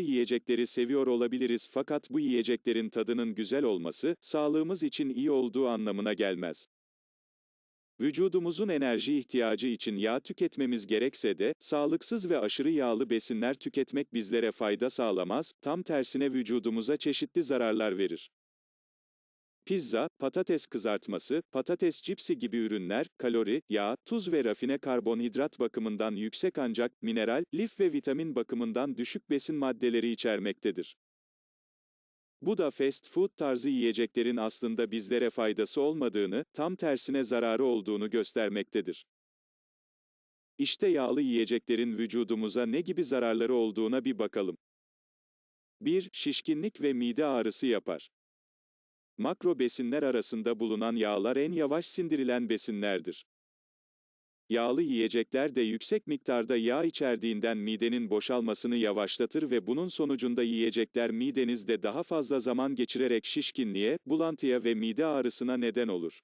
yiyecekleri seviyor olabiliriz fakat bu yiyeceklerin tadının güzel olması, sağlığımız için iyi olduğu anlamına gelmez. Vücudumuzun enerji ihtiyacı için yağ tüketmemiz gerekse de, sağlıksız ve aşırı yağlı besinler tüketmek bizlere fayda sağlamaz, tam tersine vücudumuza çeşitli zararlar verir. Pizza, patates kızartması, patates cipsi gibi ürünler, kalori, yağ, tuz ve rafine karbonhidrat bakımından yüksek ancak mineral, lif ve vitamin bakımından düşük besin maddeleri içermektedir. Bu da fast food tarzı yiyeceklerin aslında bizlere faydası olmadığını, tam tersine zararı olduğunu göstermektedir. İşte yağlı yiyeceklerin vücudumuza ne gibi zararları olduğuna bir bakalım. 1. Şişkinlik ve mide ağrısı yapar. Makro besinler arasında bulunan yağlar en yavaş sindirilen besinlerdir. Yağlı yiyecekler de yüksek miktarda yağ içerdiğinden midenin boşalmasını yavaşlatır ve bunun sonucunda yiyecekler midenizde daha fazla zaman geçirerek şişkinliğe, bulantıya ve mide ağrısına neden olur.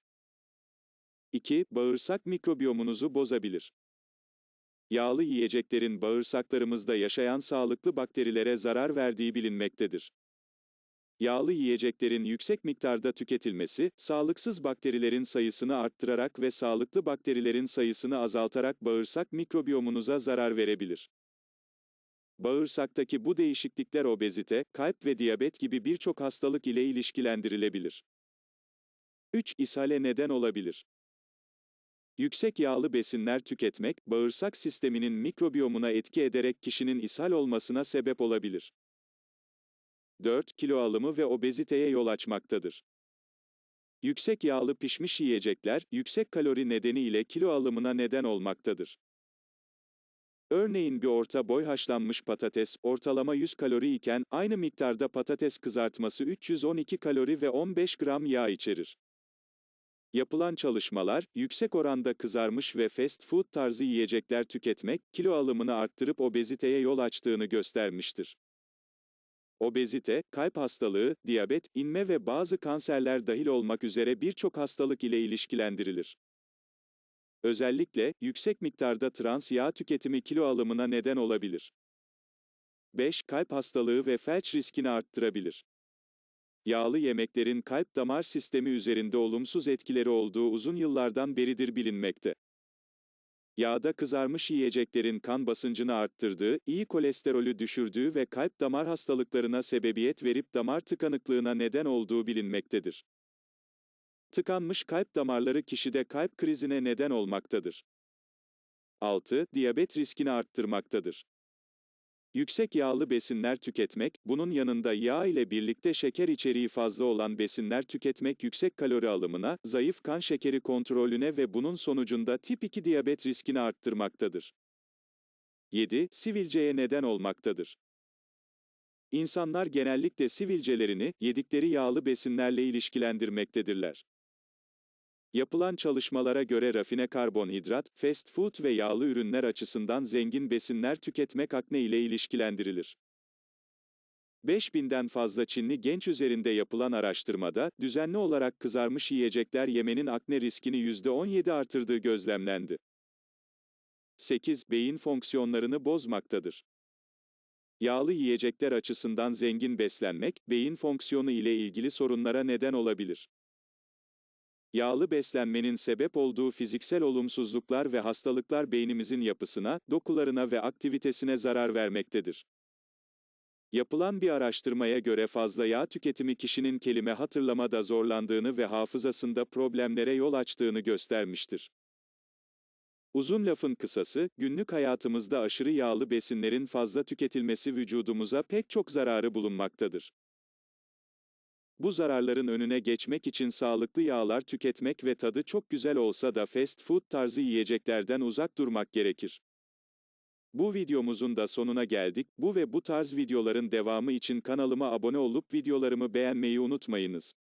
2. Bağırsak mikrobiyomunuzu bozabilir. Yağlı yiyeceklerin bağırsaklarımızda yaşayan sağlıklı bakterilere zarar verdiği bilinmektedir. Yağlı yiyeceklerin yüksek miktarda tüketilmesi, sağlıksız bakterilerin sayısını arttırarak ve sağlıklı bakterilerin sayısını azaltarak bağırsak mikrobiyomunuza zarar verebilir. Bağırsaktaki bu değişiklikler obezite, kalp ve diyabet gibi birçok hastalık ile ilişkilendirilebilir. 3. İshale neden olabilir. Yüksek yağlı besinler tüketmek, bağırsak sisteminin mikrobiyomuna etki ederek kişinin ishal olmasına sebep olabilir. 4. Kilo alımı ve obeziteye yol açmaktadır. Yüksek yağlı pişmiş yiyecekler, yüksek kalori nedeniyle kilo alımına neden olmaktadır. Örneğin bir orta boy haşlanmış patates, ortalama 100 kalori iken, aynı miktarda patates kızartması 312 kalori ve 15 gram yağ içerir. Yapılan çalışmalar, yüksek oranda kızarmış ve fast food tarzı yiyecekler tüketmek, kilo alımını arttırıp obeziteye yol açtığını göstermiştir. Obezite, kalp hastalığı, diyabet, inme ve bazı kanserler dahil olmak üzere birçok hastalık ile ilişkilendirilir. Özellikle, yüksek miktarda trans yağ tüketimi kilo alımına neden olabilir. 5. Kalp hastalığı ve felç riskini arttırabilir. Yağlı yemeklerin kalp damar sistemi üzerinde olumsuz etkileri olduğu uzun yıllardan beridir bilinmekte. Yağda kızarmış yiyeceklerin kan basıncını arttırdığı, iyi kolesterolü düşürdüğü ve kalp damar hastalıklarına sebebiyet verip damar tıkanıklığına neden olduğu bilinmektedir. Tıkanmış kalp damarları kişide kalp krizine neden olmaktadır. 6. Diyabet riskini arttırmaktadır. Yüksek yağlı besinler tüketmek, bunun yanında yağ ile birlikte şeker içeriği fazla olan besinler tüketmek yüksek kalori alımına, zayıf kan şekeri kontrolüne ve bunun sonucunda tip 2 diyabet riskini arttırmaktadır. 7. Sivilceye neden olmaktadır. İnsanlar genellikle sivilcelerini, yedikleri yağlı besinlerle ilişkilendirmektedirler. Yapılan çalışmalara göre rafine karbonhidrat, fast food ve yağlı ürünler açısından zengin besinler tüketmek akne ile ilişkilendirilir. 5000'den fazla Çinli genç üzerinde yapılan araştırmada, düzenli olarak kızarmış yiyecekler yemenin akne riskini %17 artırdığı gözlemlendi. 8. Beyin fonksiyonlarını bozmaktadır. Yağlı yiyecekler açısından zengin beslenmek, beyin fonksiyonu ile ilgili sorunlara neden olabilir. Yağlı beslenmenin sebep olduğu fiziksel olumsuzluklar ve hastalıklar beynimizin yapısına, dokularına ve aktivitesine zarar vermektedir. Yapılan bir araştırmaya göre fazla yağ tüketimi kişinin kelime hatırlamada zorlandığını ve hafızasında problemlere yol açtığını göstermiştir. Uzun lafın kısası, günlük hayatımızda aşırı yağlı besinlerin fazla tüketilmesi vücudumuza pek çok zararı bulunmaktadır. Bu zararların önüne geçmek için sağlıklı yağlar tüketmek ve tadı çok güzel olsa da fast food tarzı yiyeceklerden uzak durmak gerekir. Bu videomuzun da sonuna geldik. Bu ve bu tarz videoların devamı için kanalıma abone olup videolarımı beğenmeyi unutmayınız.